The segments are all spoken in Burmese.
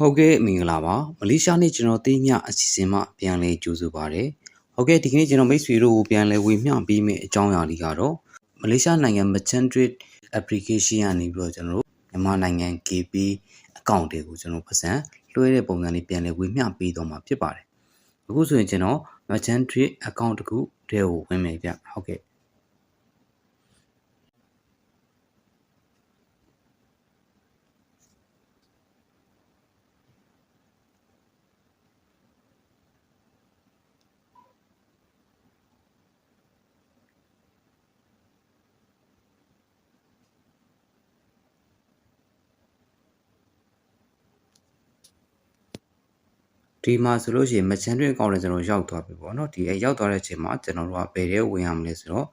ဟုတ်ကဲ့မင်္ဂလာပါမလေးရှားနဲ့ကျွန်တော်သေးမြအစီအစဉ်မှပြန်လဲကြိုဆိုပါရစေဟုတ်ကဲ့ဒီကနေ့ကျွန်တော်မိတ်ဆွေတို့ကိုပြန်လဲဝေမျှပေးမယ့်အကြောင်းအရာလေးကတော့မလေးရှားနိုင်ငံ Merchant Trade application ကနေပြီးတော့ကျွန်တော်တို့မြန်မာနိုင်ငံ KP account တွေကိုကျွန်တော်ပတ်စံလွှဲတဲ့ပုံစံလေးပြန်လဲဝေမျှပေးတော့မှာဖြစ်ပါတယ်အခုဆိုရင်ကျွန်တော် Merchant Trade account တခုတည်းကိုဝင်မယ်ဗျဟုတ်ကဲ့ ဒီမှာဆိုလို့ရှိရင် merchant တွေအကောင့်နဲ့ကျွန်တော်ရောက်သွားပြီပေါ့နော်ဒီအဲရောက်သွားတဲ့အချိန်မှာကျွန်တော်တို့ကဘယ်ထဲဝင်ရမလဲဆိုတော့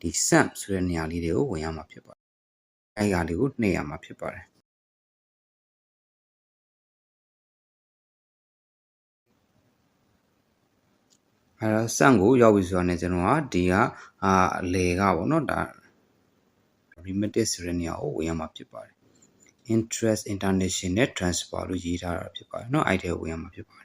ဒီ stamp ဆိုတဲ့နေရာလေးတွေကိုဝင်ရမှာဖြစ်ပါတယ်အဲဟာလေးကိုနှိပ်ရမှာဖြစ်ပါတယ်အဲတော့ stamp ကိုရောက်ပြီဆိုတာနဲ့ကျွန်တော်ကဒီကအာအလေကပေါ့နော်ဒါ remittance ဆိုတဲ့နေရာကိုဝင်ရမှာဖြစ်ပါတယ် interest international transfer လို့ရေးထားတာဖြစ်ပါတယ်เนาะအဲ့ထဲဝင်ရမှာဖြစ်ပါတယ် ်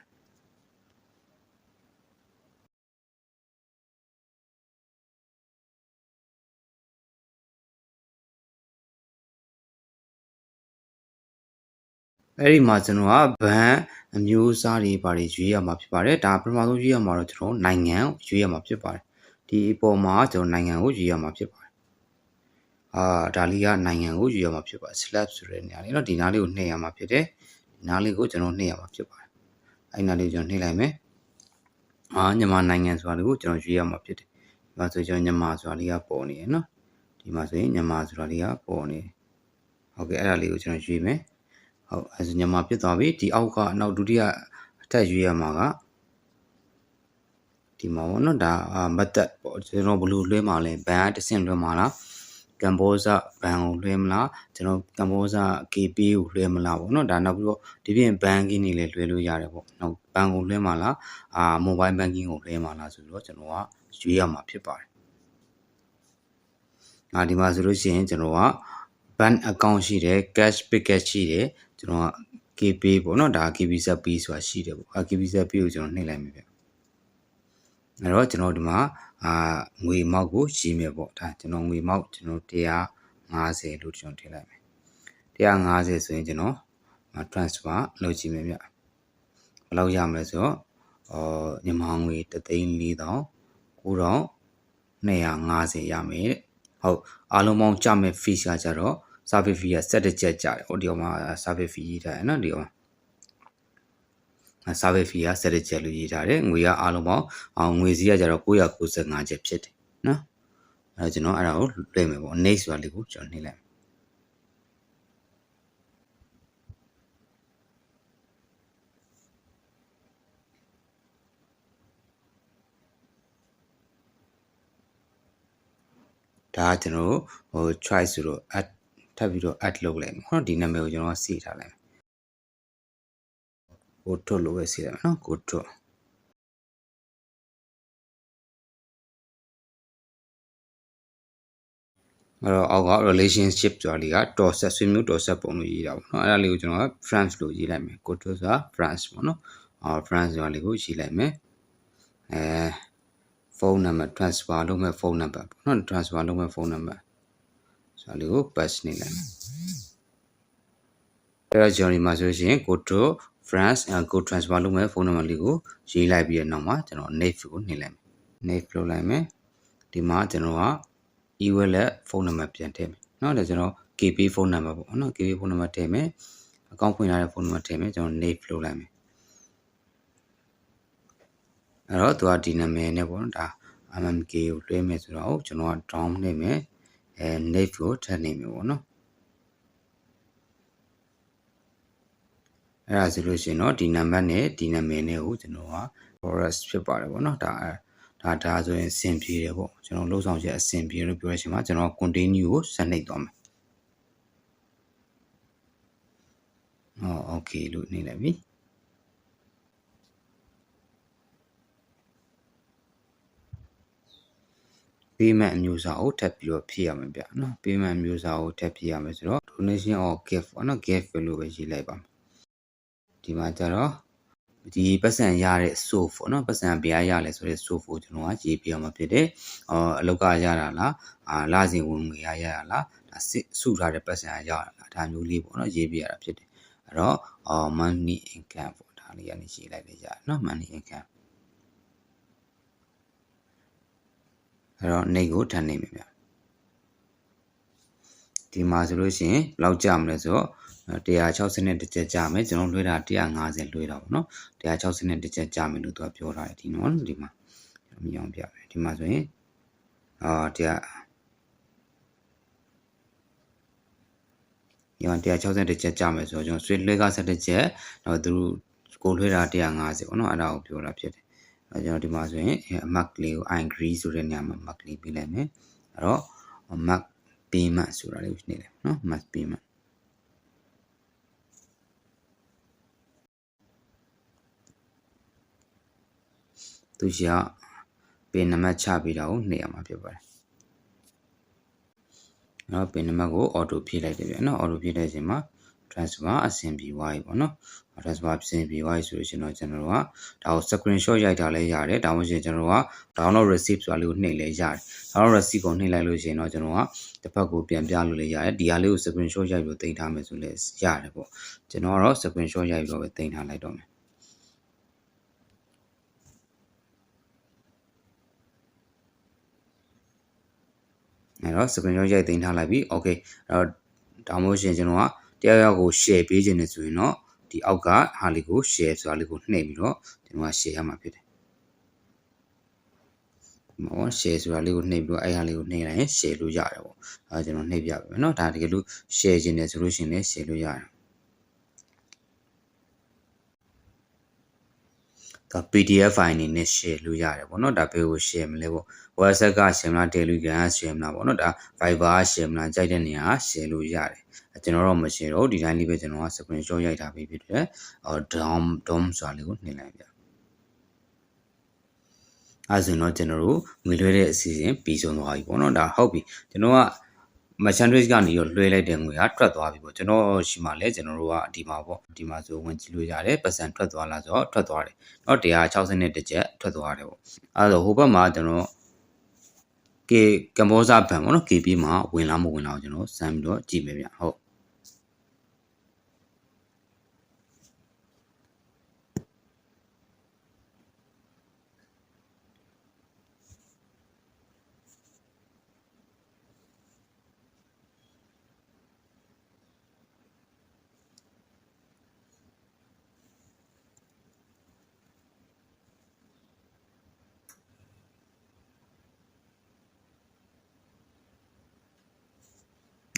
အဲ့ဒီမှာကျွန်တော်ကဘန်အမျိုးအစားတွေဘာတွေရွေးရမှာဖြစ်ပါတယ်ဒါပထမဆုံးရွေးရမှာတော့ကျွန်တော်နိုင်ငံကိုရွေးရမှာဖြစ်ပါတယ်ဒီအပေါ်မှာကျွန်တော်နိုင်ငံကိုရွေးရမှာဖြစ်ပါတယ်အာဒါလေးကနိုင်ငံကိုရွေးရမှာဖြစ်ပါတယ် slab ဆိုတဲ့နေရာလေးเนาะဒီနားလေးကိုနှိပ်ရမှာဖြစ်တယ်ဒီနားလေးကိုကျွန်တော်နှိပ်ရမှာဖြစ်ပါတယ်အဲ့နားလေးကိုကျွန်တော်နှိပ်လိုက်မယ်အာမြန်မာနိုင်ငံဆိုတာလေးကိုကျွန်တော်ရွေးရမှာဖြစ်တယ်ဒီမှာဆိုကျွန်တော်မြန်မာဆိုတာလေးကပေါ်နေရယ်เนาะဒီမှာဆိုရင်မြန်မာဆိုတာလေးကပေါ်နေဟုတ်ကဲ့အဲ့ဒါလေးကိုကျွန်တော်ရွေးမယ် ဟုတ်အဲဆိုမြန်မာဖြစ်သွားပြီဒီအောက်ကနောက်ဒုတိယအထက်ရွေးရမှာကဒီမှာပေါ့နော်ဒါမတ်တက်ပေါ့ကျွန်တော်ဘယ်လိုလွှဲမှာလဲဘန်ကတစ်ဆင့်လွှဲမှာလားကမ်ဘောဇဘန်ကိုလွှဲမလားကျွန်တော်ကမ်ဘောဇ KP ကိုလွှဲမလားပေါ့နော်ဒါနောက်ပြီးတော့ဒီပြင်ဘန်ကင်းနေလည်းလွှဲလို့ရတယ်ပေါ့နောက်ဘန်ကိုလွှဲမှာလားအာမိုဘိုင်းဘန်ကင်းကိုလွှဲမှာလားဆိုတော့ကျွန်တော်ကရွေးရမှာဖြစ်ပါတယ်အာဒီမှာဆိုလို့ရှိရင်ကျွန်တော်က bank account ရှိတယ် cash picket ရှိတယ် ကျွန်တော်က KP ပေါ့နော်ဒါ KB ZP ဆိုတာရှိတယ်ပေါ့အဲ KB ZP ကိုကျွန်တော်နှိပ်လိုက်မယ်ဗျအဲ့တော့ကျွန်တော်ဒီမှာအာငွေမောက်ကိုရည်မယ်ပေါ့ဒါကျွန်တော်ငွေမောက်ကျွန်တော်150လို့ကျွန်တော်ထည့်လိုက်မယ်150ဆိုရင်ကျွန်တော် transfer လုပ်ကြည့်မယ်ဗျဘယ်လောက်ရမလဲဆိုတော့အော်မြန်မာငွေ3,400 9,250ရမယ်တဲ့ဟုတ်အားလုံးပေါင်းကြမဲ့ fees ကကြတော့ service fee က7ချက်ကြတယ်ဟိုဒီမှာ service fee ရေးထားတယ်နော်ဒီမှာ service fee က7ချက်လို့ရေးထားတယ်ငွေကအားလုံးပေါင်းအောင်ငွေစည်းကကြတော့995ချက်ဖြစ်တယ်နော်အဲကျွန်တော်အဲ့ဒါကိုလွှဲမယ်ပေါ့ next ဆိုတာလေးကိုကျွန်တော်နှိပ်လိုက်ဒါကကျွန်တော်ဟို choice ဆိုတော့ add ထပ်ပြီးတော့ add လုပ်လိုက်မယ်ဟုတ်ဒီနာမည်ကိုကျွန်တော်စီထားလိုက်မယ်ကိုထုတ်လို့ပဲစီလိုက်မယ်နော်ကိုထုတ်အဲ့တော့အောက်က relationship ဆိုတာလေးက dot set ဆွေးမျိုး dot set ပုံလို့ရေးတာပေါ့နော်အဲ့ဒါလေးကိုကျွန်တော်က France လို့ရေးလိုက်မယ်ကိုထုတ်ဆိုတာ France ပေါ့နော်အော် France ဆိုတာလေးကိုရေးလိုက်မယ်အဲဖုန်းနံပါတ် transfer လုပ်မဲ့ဖုန်းနံပါတ်ပေါ့နော် transfer လုပ်မဲ့ဖုန်းနံပါတ် ဆိုတာလေးကို pass နေလိုက်မယ်အဲ့တော့ journey မှာဆိုရင် go to France and go transfer လုပ်မဲ့ဖုန်းနံပါတ်လေးကိုရေးလိုက်ပြီးတဲ့နောက်မှာကျွန်တော် nave ကိုနှိပ်လိုက်မယ် nave လုပ်လိုက်မယ်ဒီမှာကျွန်တော်က e-wallet ဖုန်းနံပါတ်ပြန်ထည့်မယ်เนาะဒါကျွန်တော် KP ဖုန်းနံပါတ်ပေါ့เนาะ KP ဖုန်းနံပါတ်ထည့်မယ်အကောင့်ဖွင့်ထားတဲ့ဖုန်းနံပါတ်ထည့်မယ်ကျွန်တော် nave လုပ်လိုက်မယ်အဲ့တော့သူကဒီနာမည်နဲ့ပေါ့နော်ဒါ MMK ကိုလွှဲမယ်ဆိုတော့ကျွန်တော်က down နေမယ် အဲ nave ကိုထပ်နေမယ်ပေါ့နော်အဲ့ဒါဆိုလို့ရှိရင်တော့ဒီနံပါတ်နဲ့ဒီနာမည်နဲ့ကိုကျွန်တော်က forest ဖြစ်ပါတယ်ပေါ့နော်ဒါဒါဒါဆိုရင်အဆင်ပြေတယ်ပေါ့ကျွန်တော်လှုပ်ဆောင်ချက်အဆင်ပြေလို့ပြောရရှင်မှာကျွန်တော် continue ကိုဆက်နှိပ်သွားမယ်ဟော okay လို့နေလိုက်ပြီ ပေးမဲ့အမျိုးအစားကိုထပ်ပြီးတော့ဖြည့်ရမယ်ဗျနော်ပေးမဲ့အမျိုးအစားကိုထပ်ဖြည့်ရမယ်ဆိုတော့ donation or gift ပေါ့နော် gift လို့ပဲရေးလိုက်ပါမယ်ဒီမှာကျတော့ဒီပတ်စံရတဲ့ source ပေါ့နော်ပတ်စံဘယ်ရရလဲဆိုတဲ့ source ကိုကျွန်တော်ကရေးပြရမှာဖြစ်တယ်။အော်အလောက်ကရတာလားအာလစဉ်ဝင်ငွေရရတာလားဒါစစ်စုထားတဲ့ပတ်စံရရတာလားဒါမျိုးလေးပေါ့နော်ရေးပြရတာဖြစ်တယ်။အဲ့တော့အော် monthly income ပေါ့ဒါလေးကနေရေးလိုက်လေရတယ်နော် monthly income အဲ့တော့နေကိုထပ်နေမယ်ဗျဒီမှာဆိုလို့ရှိရင်ဘယ်လောက်ကြာမလဲဆိုတော့160နဲ့တစ်ချက်ကြာမယ်ကျွန်တော်လွှဲတာ150လွှဲတာပေါ့နော်160နဲ့တစ်ချက်ကြာမယ်လို့သူကပြောထားတယ်ဒီနော်ဒီမှာကျွန်တော်မြင်အောင်ပြမယ်ဒီမှာဆိုရင်အာတရားဒီမှာ160တစ်ချက်ကြာမယ်ဆိုတော့ကျွန်တော်ဆွေးလွှဲကဆက်တစ်ချက်တော့သူကိုလွှဲတာ150ပေါ့နော်အဲ့ဒါကိုပြောတာဖြစ်တယ်အဲ ကျွန်တော်ဒီမှာဆိုရင်အမတ်ကလေးကို i agree ဆိုတဲ့နေရာမှာ mark လေးပေးလိုက်မယ်အဲ့တော့ mark payment ဆိုတာလေးကိုနှိပ်လိုက်နော် mark payment သူရှိကပင်နံပါတ်ချပေးတာကိုနှိပ်ရမှာဖြစ်ပါတယ်။နော်ပင်နံပါတ်ကို auto ဖြည့်လိုက်တယ်ဗျနော် auto ဖြည့်တဲ့အချိန်မှာ transfer အဆင်ပြေသွားပြီပေါ့နော် transfer အဆင်ပြေသွားပြီဆိုလို့ရှိရင်တော့ကျွန်တော်တို့ကဒါကို screenshot ရိုက်တာလည်းရတယ်ဒါမှမဟုတ်ကျွန်တော်တို့က download receipt ဆိုတာလေးကိုနှိပ်လဲရတယ် download receipt ကိုနှိပ်လိုက်လို့ရှိရင်တော့ကျွန်တော်ကတစ်ဖက်ကိုပြန်ပြလို့လည်းရတယ်ဒီဟာလေးကို screenshot ရိုက်ပြီးတင်ထားမယ်ဆိုလည်းရတယ်ပေါ့ကျွန်တော်ကတော့ screenshot ရိုက်ပြီးတော့ပဲတင်ထားလိုက်တော့မယ်အဲ့တော့ screenshot ရိုက်သိမ်းထားလိုက်ပြီ okay အဲ့တော့ဒါမှမဟုတ်ရှင်ကျွန်တော်က တယောက်ယောက်ကို share ပေးခြင်းနဲ့ဆိုရင်တော့ဒီအောက်ကဟာလေးကို share ဆိုတာလေးကိုနှိပ်ပြီးတော့ကျွန်တော်က share ရမှာဖြစ်တယ်မော share ဆိုတာလေးကိုနှိပ်ပြီးတော့အဲ့ဟာလေးကိုနှိပ်လိုက်ရင် share လို့ရတယ်ပေါ့အဲကျွန်တော်နှိပ်ပြပါမယ်เนาะဒါတကယ်လို့ share ခြင်းနဲ့ဆိုလို့ရှိရင်လည်း share လို့ရတယ် ဒါ PDF file အနေနဲ့ share လို့ရတယ်ပေါ့နော်ဒါဘယ်ကို share မလဲပေါ့ WhatsApp က share မလား Telegram က share မလားပေါ့နော်ဒါ Viber က share မလားကြိုက်တဲ့နေရာ share လို့ရတယ်ကျွန်တော်တော့မ share တော့ဒီတိုင်းလေးပဲကျွန်တော်က screenshot ရိုက်ထားပြီးဖြစ်တယ်အော် dom dom ဆိုတာလေးကိုနှိပ်လိုက်ပြအဲဆိုတော့ကျွန်တော်တို့ငွေလွှဲတဲ့အစီအစဉ်ပြီးဆုံးသွားပြီပေါ့နော်ဒါဟုတ်ပြီကျွန်တော်က merchant risk ကနေရောလွှဲလိုက်တဲ့ငွေကထွက်သွားပြီပေါ့ကျွန်တော်ရှိမှလဲကျွန်တော်တို့ကဒီမှာပေါ့ဒီမှာဆိုဝင်ကြည့်လို့ရတယ်ပတ်စံထွက်သွားလားဆိုတော့ထွက်သွားတယ်เนาะ160နဲ့တစ်ချက်ထွက်သွားတယ်ပေါ့အဲဒါဟိုဘက်မှာကျွန်တော်ကေကမ္ဘောဇဘဏ်ပေါ့နော် KB မှာဝင်လားမဝင်လားကျွန်တော်စမ်းပြီးတော့ကြည့်မယ်ဗျဟုတ်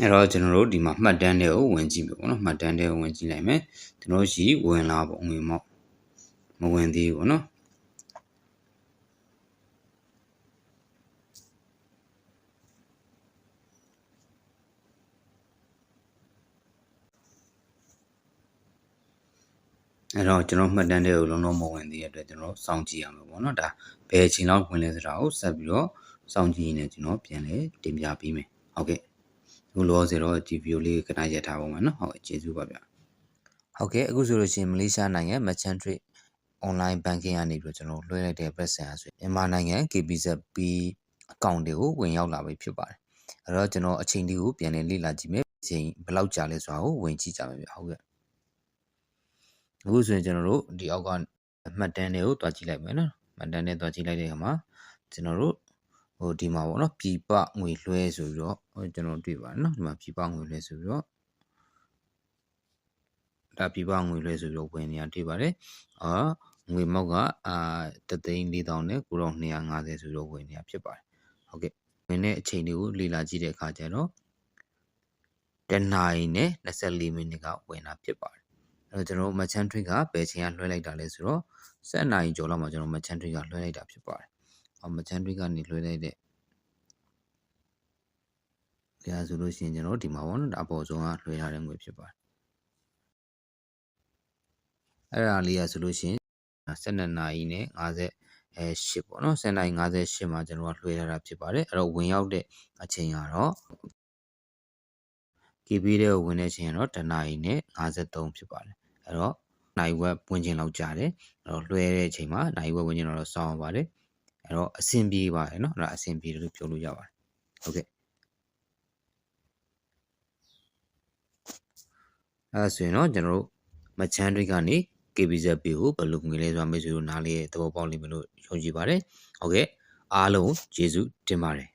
အဲ့တော့ကျွန်တော်တို့ဒီမှာမှတ်တမ်းတွေကိုဝင်ကြည့်မယ်ပေါ့နော်မှတ်တမ်းတွေကိုဝင်ကြည့်လိုက်မယ်ကျွန်တော်ရှိဝင်လာပေါ့ငွေမောက်မဝင်သေးဘူးပေါ့နော်အဲ့တော့ကျွန်တော်မှတ်တမ်းတွေကိုလုံးလုံးမဝင်သေးတဲ့အတွက်ကျွန်တော်စောင့်ကြည့်ရမှာပေါ့နော်ဒါဘယ်အချိန်လောက်ဝင်လဲဆိုတာကိုဆက်ပြီးတော့စောင့်ကြည့်နေကျွန်တော်ပြန်လေတင်ပြပေးမယ်ဟုတ်ကဲ့အ ခုလောဆယ်တော့ဒီ view လေးခဏရက်ထားပါမယ်နော်ဟုတ်ကျေးဇူးပါဗျဟုတ်ကဲ့အခုဆိုလို့ရှိရင်မလေးရှားနိုင်ငံ Merchant Trade online banking ကနေပြီးတော့ကျွန်တော်လွှဲလိုက်တဲ့ percent ဆိုရင်မြန်မာနိုင်ငံ KBZB account တွေကိုဝင်ရောက်လာပြီဖြစ်ပါတယ်အဲ့တော့ကျွန်တော်အချိန်လေးကိုပြန်လည်လေ့လာကြည့်မယ်အချိန်ဘယ်လောက်ကြာလဲဆိုတာကိုဝင်ကြည့်ကြမယ်ဗျဟုတ်ကဲ့အခုဆိုရင်ကျွန်တော်တို့ဒီအောက်ကမှတ်တမ်းတွေကိုတွားကြည့်လိုက်မယ်နော်မှတ်တမ်းတွေတွားကြည့်လိုက်တဲ့အခါမှာကျွန်တော်တို့ ဟိုဒီမှာပေါ့နော်ပြပငွေလွှဲဆိုပြီးတော့ကျွန်တော်တွေ့ပါတယ်နော်ဒီမှာပြပငွေလွှဲဆိုပြီးတော့ဒါပြပငွေလွှဲဆိုပြီးတော့ဝင်နေရတွေ့ပါတယ်အာငွေမောက်ကအာတသိန်း4000နဲ့9250ဆိုပြီးတော့ဝင်နေရဖြစ်ပါတယ်ဟုတ်ကဲ့ဝင်တဲ့အချိန်လေးကိုလေ့လာကြည့်တဲ့အခါကျတော့တနာရီနဲ့24မိနစ်ကဝင်တာဖြစ်ပါတယ်အဲ့တော့ကျွန်တော် merchant trade ကဘယ်ချိန်ကလွှဲလိုက်တာလဲဆိုတော့7နာရီကျော်လောက်မှာကျွန်တော် merchant trade ကလွှဲလိုက်တာဖြစ်ပါတယ်။ အော် merchant trade ကနေလွှဲလိုက်တဲ့ဒါဆိုလို့ရှိရင်ကျွန်တော်ဒီမှာပေါ့နော်ဒါအပေါ်ဆုံးကလွှဲထားတဲ့ငွေဖြစ်ပါတယ်။အဲ့ဒါလေးရဆိုလို့ရှိရင်7နာရီနဲ့50အဲ8ပေါ့နော်7နာရီ58မှာကျွန်တော်ကလွှဲထားတာဖြစ်ပါတယ်အဲ့တော့ဝင်ရောက်တဲ့အချိန်ကတော့ KB တဲ့ကိုဝင်တဲ့အချိန်ကတော့တနာရီနဲ့53ဖြစ်ပါတယ်အဲ့တော့နိုင်ဝက်ဝင်ကျင်လောက်ကြာတယ်အဲ့တော့လွှဲတဲ့အချိန်မှာနိုင်ဝက်ဝင်ကျင်တော့စောင်းပါတယ် အဲ့တော့အဆင်ပြေပါတယ်เนาะအဲ့ဒါအဆင်ပြေတယ်လို့ပြောလို့ရပါတယ်ဟုတ်ကဲ့အဲ့ဒါဆိုရင်เนาะကျွန်တော်တို့မချမ်းတွေကနေ KBZ ပေးကိုဘယ်လိုငွေလဲဆိုတာမိတ်ဆွေတို့နားလေးသဘောပေါက်လိမ့်မယ်လို့ယုံကြည်ပါတယ်ဟုတ်ကဲ့အားလုံးကျေးဇူးတင်ပါတယ်